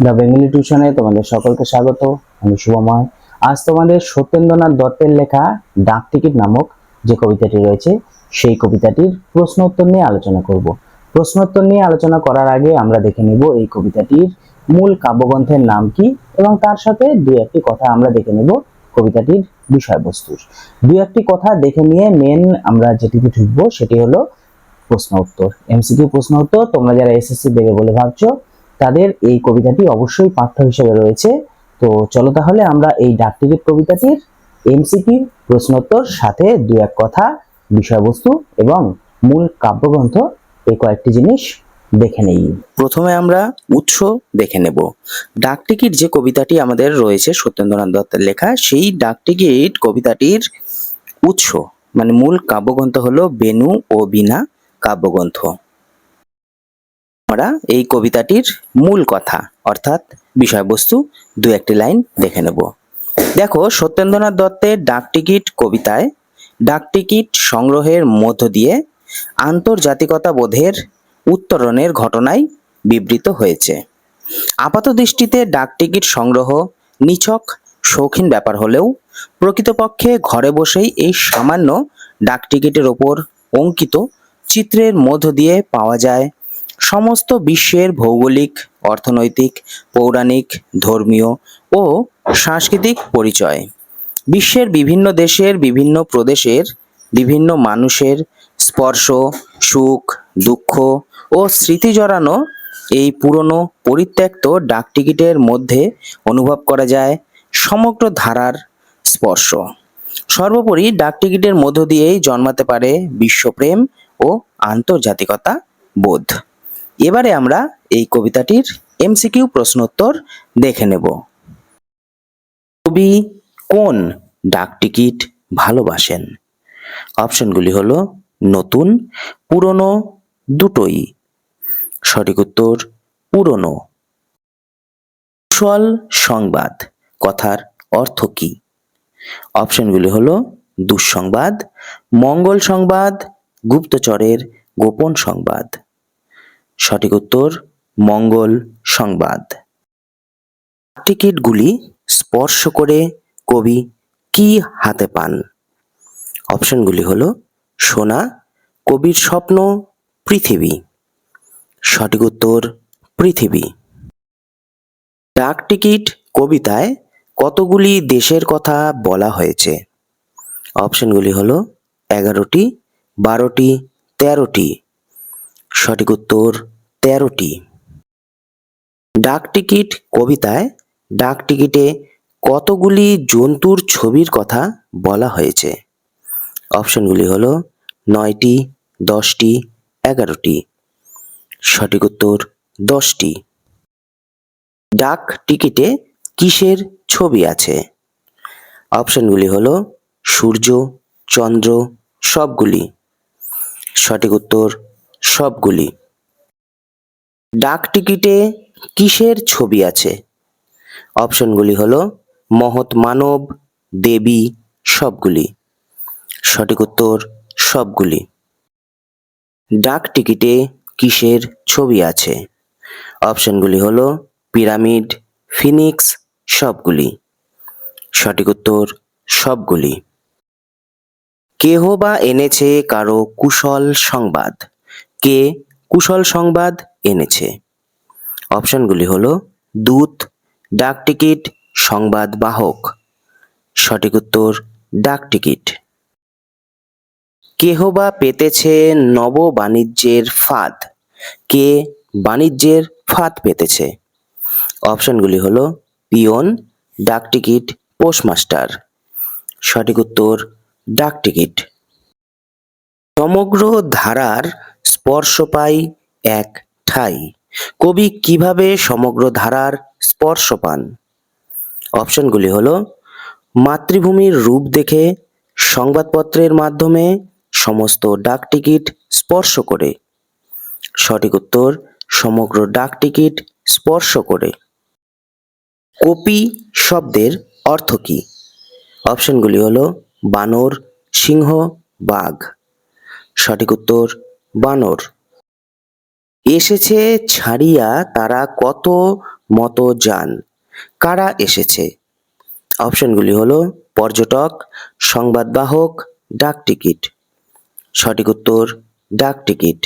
The Bengali টিউশনে তোমাদের সকলকে স্বাগত, আমি শুভময়। আজ তোমাদের সত্যেন্দ্রনাথ দত্তের লেখা ডাক টিকিট নামক যে কবিতাটি রয়েছে, সেই কবিতাটির প্রশ্ন উত্তর নিয়ে আলোচনা করব। প্রশ্ন উত্তর নিয়ে আলোচনা করার আগে আমরা দেখে নিব এই কবিতাটির মূল কাব্যগ্রন্থের নাম কি এবং তার সাথে দুই একটি কথা আমরা দেখে নেব কবিতাটির বিষয়বস্তুর দুই একটি কথা দেখে নিয়ে মেন আমরা যেটিতে ঢুকবো সেটি হলো প্রশ্ন উত্তর এমসিকিউ প্রশ্ন উত্তর তোমরা যারা এসএসসি দেবে বলে ভাবছ তাদের এই কবিতাটি অবশ্যই পাঠ্য হিসেবে রয়েছে। তো চলো তাহলে আমরা এই ডাক টিকিট কবিতাটির এমসিকিউ, প্রশ্নোত্তর, সাথে দু এক কথা, বিষয়বস্তু এবং মূল কাব্যগ্রন্থ এই কয়েকটি জিনিস দেখে নেই। প্রথমে আমরা উৎস দেখে নেব। ডাক টিকিট যে কবিতাটি আমাদের রয়েছে সত্যেন্দ্রনাথ দত্তের লেখা, সেই ডাক টিকিট কবিতাটির উৎস মানে মূল কাব্যগ্রন্থ হলো বেনু ও বীণা কাব্যগ্রন্থ। আমরা এই কবিতাটির মূল কথা, অর্থাৎ বিষয়বস্তু, দু একটি লাইন দেখে নেব। দেখো, সত্যেন্দ্রনাথ দত্তের ডাক টিকিট কবিতায় ডাক টিকিট সংগ্রহের মধ্য দিয়ে আন্তর্জাতিকতা বোধের উত্তরণের ঘটনায় বিবৃত হয়েছে। আপাত দৃষ্টিতে ডাক টিকিট সংগ্রহ নিছক, শৌখিন ব্যাপার হলেও প্রকৃতপক্ষে ঘরে বসেই এই সামান্য ডাক টিকিটের ওপর অঙ্কিত চিত্রের মধ্য দিয়ে পাওয়া যায় সমস্ত বিশ্বের ভৌগোলিক, অর্থনৈতিক, পৌরাণিক, ধর্মীয় ও সাংস্কৃতিক পরিচয়। বিশ্বের বিভিন্ন দেশের বিভিন্ন প্রদেশের বিভিন্ন মানুষের স্পর্শ, সুখ, দুঃখ ও স্মৃতি জড়ানো এই পুরনো পরিত্যক্ত ডাকটিকিটের মধ্যে অনুভব করা যায় সমগ্র ধারার স্পর্শ। সর্বোপরি ডাকটিকিটের মধ্য দিয়েই জন্মাতে পারে বিশ্বপ্রেম ও আন্তর্জাতিকতা বোধ। এবারে আমরা এই কবিতাটির এমসিকিউ প্রশ্নোত্তর দেখে নেব। কবি কোন ডাকটিকিট ভালোবাসেন? অপশনগুলি হলো নতুন, পুরনো, দুটোই। সঠিক উত্তর, পুরনো। কুশল সংবাদ, কথার অর্থ কি? অপশনগুলি হলো দুঃসংবাদ, মঙ্গল সংবাদ, গুপ্তচরের গোপন সংবাদ। সঠিক উত্তর, মঙ্গল সংবাদ। টিকিটগুলি স্পর্শ করে কবি কি হাতে পান? অপশনগুলি হলো, সোনা, কবির স্বপ্ন, পৃথিবী। সঠিক উত্তর, পৃথিবী। ডাক টিকিট কবিতায় কতগুলি দেশের কথা বলা হয়েছে? অপশনগুলি হলো, এগারোটি, বারোটি, তেরোটি। সঠিক উত্তর তেরোটি। ডাক টিকিট কবিতায় ডাক টিকিটে কতগুলি জন্তুর ছবির কথা বলা হয়েছে? অপশনগুলি হল নয়টি, দশটি, এগারোটি। সঠিক উত্তর দশটি। ডাক টিকিটে কিসের ছবি আছে? অপশনগুলি হল সূর্য, চন্দ্র, সবগুলি। সঠিক উত্তর সবগুলি। ডাক টিকিটে কিসের ছবি আছে? অপশনগুলি হলো, মহৎ মানব, দেবী, সবগুলি। সঠিক উত্তর, সবগুলি। ডাক টিকিটে কিসের ছবি আছে? অপশনগুলি হলো, পিরামিড, ফিনিক্স, সবগুলি। সঠিক উত্তর, সবগুলি। কেহ বা এনেছে কারও কুশল সংবাদ? কে কুশল সংবাদ এনেছে? অপশনগুলি হল দূত, ডাক টিকিট, সংবাদ বাহক। সঠিক উত্তর, ডাক টিকিট। কেহ বা পেতেছে নব বাণিজ্যের ফাঁদ? কে বাণিজ্যের ফাঁদ পেতেছে? অপশনগুলি হল পিয়ন, ডাক টিকিট, পোস্টমাস্টার। সঠিক উত্তর, ডাক টিকিট। সমগ্র ধারার স্পর্শ পাই এক ঠাই। কবি কীভাবে সমগ্র ধারার স্পর্শ পান? অপশনগুলি হলো, মাতৃভূমির রূপ দেখে সংবাদপত্রের মাধ্যমে সমস্ত ডাক টিকিট স্পর্শ করে। সঠিক উত্তর, সমগ্র ডাক টিকিট স্পর্শ করে। কপি শব্দের অর্থ কী? অপশনগুলি হল, বানর, সিংহ, বাঘ। সঠিক উত্তর বানর। এসেছে ছাড়িয়া তারা কত মতো যান? কারা এসেছে? অপশনগুলি হলো, পর্যটক, সংবাদবাহক ডাক টিকিট সঠিক উত্তর ডাক টিকিট